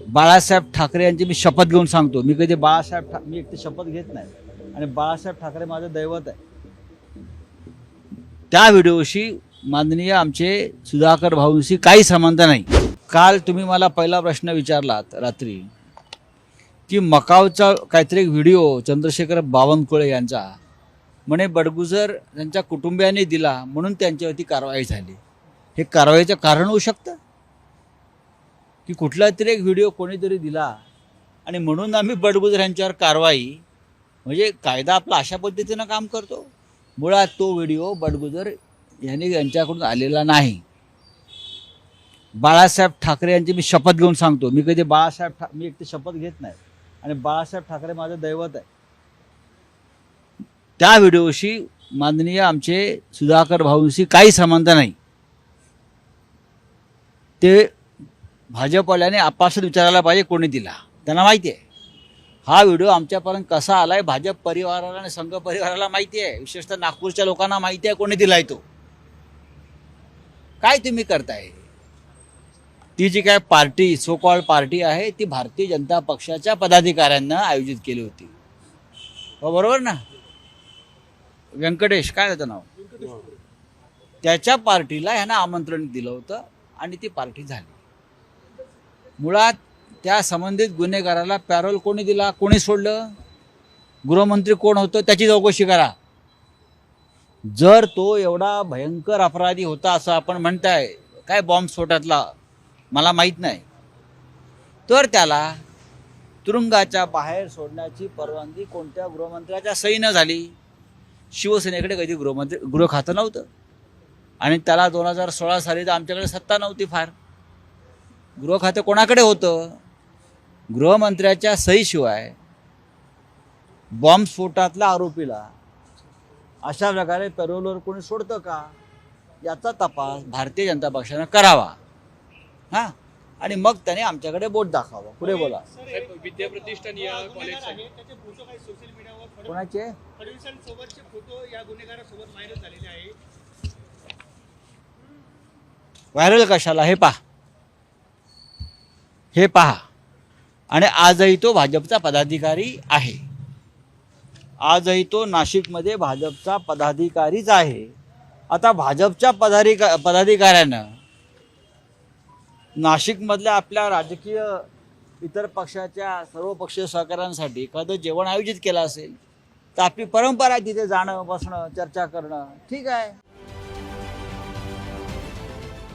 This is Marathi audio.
बाळासाहेब ठाकरे यांची मी शपथ घेऊन सांगतो. मी कधी बाळासाहेब ठा मी एकटी शपथ घेत नाही. आणि बाळासाहेब ठाकरे माझं दैवत आहे. त्या व्हिडिओशी माननीय आमचे सुधाकर भाऊंशी काही संबंध नाही. काल तुम्ही मला पहिला प्रश्न विचारलात रात्री की मकावचा काहीतरी एक व्हिडिओ चंद्रशेखर बावनकुळे यांचा म्हणे बडगुजर त्यांच्या कुटुंबियांनी दिला म्हणून त्यांच्यावरती कारवाई झाली. हे कारवाईचं कारण होऊ शकतं? की कुठला तरी एक व्हिडिओ कोणीतरी दिला आणि म्हणून आम्ही बडगुजर यांच्यावर कारवाई म्हणजे कायदा आपला अशा पद्धतीनं काम करतो. मुळात तो व्हिडिओ बडगुजर यांनी यांच्याकडून आलेला नाही. बाळासाहेब ठाकरे यांची मी शपथ घेऊन सांगतो. मी कधी बाळासाहेब ठा मी एकटी शपथ घेत नाही. आणि बाळासाहेब ठाकरे माझं दैवत आहे. त्या व्हिडिओशी माननीय आमचे सुधाकर भाऊंशी काही संबंध नाही. ते भाजपवाल्याने आपासून विचारायला पाहिजे कोणी दिला. त्यांना माहिती आहे. हा व्हिडिओ आमच्यापर्यंत कसा आलाय भाजप परिवाराला आणि संघ परिवाराला माहिती आहे. विशेषतः नागपूरच्या लोकांना माहिती आहे कोणी दिलाय तो. काय तुम्ही करताय? ती जी काय पार्टी सो कॉल्ड पार्टी आहे ती भारतीय जनता पक्षाच्या पदाधिकाऱ्यांना आयोजित केली होती. हो बरोबर ना? व्यंकटेश काय त्याचं नाव? त्याच्या पार्टीला ह्यानं आमंत्रण दिलं होतं आणि ती पार्टी झाली. मुळात त्या संबंधित गुन्हेगाराला पॅरोल कोणी दिला कोणी सोडलं? गृहमंत्री कोण होतं त्याची चौकशी करा. जर तो एवढा भयंकर अपराधी होता असं आपण म्हणताय काय बॉम्बस्फोटातला मला माहीत नाही. तर त्याला तुरुंगाच्या बाहेर सोडण्याची परवानगी कोणत्या गृहमंत्र्याच्या सहीनं झाली? शिवसेनेकडे कधी गृहमंत्री गृह खातं नव्हतं. आणि त्याला दोन हजार सोळा साली तर आमच्याकडे सत्ता नव्हती फार. गृह खातं कोणाकडे होतं? गृहमंत्र्याच्या सहीशिवाय बॉम्बस्फोटातल्या आरोपीला अशा प्रकारे पॅरोलवर कोणी सोडतं का? याचा तपास भारतीय जनता पक्षानं करावा. हां? आणि मग त्याने आमच्याकडे बोट दाखवावं. पुढे बोला. विद्याप्रतिष्ठान या कोणाचे? फडणवीसांसोबतचे फोटो या गुन्हेगारासोबत व्हायरल झालेले आहे. व्हायरल कशाला? हे पहा. हे पहा. आणि आजही तो भाजपचा पदाधिकारी आहे. आजही तो नाशिकमध्ये भाजपचा पदाधिकारीच आहे. आता भाजपच्या पदाधिका पदाधिकाऱ्यानं नाशिकमधल्या आपल्या राजकीय इतर पक्षाच्या सर्व पक्षीय सहकाऱ्यांसाठी एखादं जेवण आयोजित केलं असेल तर आपली परंपरा आहे तिथे जाणं बसणं चर्चा करणं. ठीक आहे.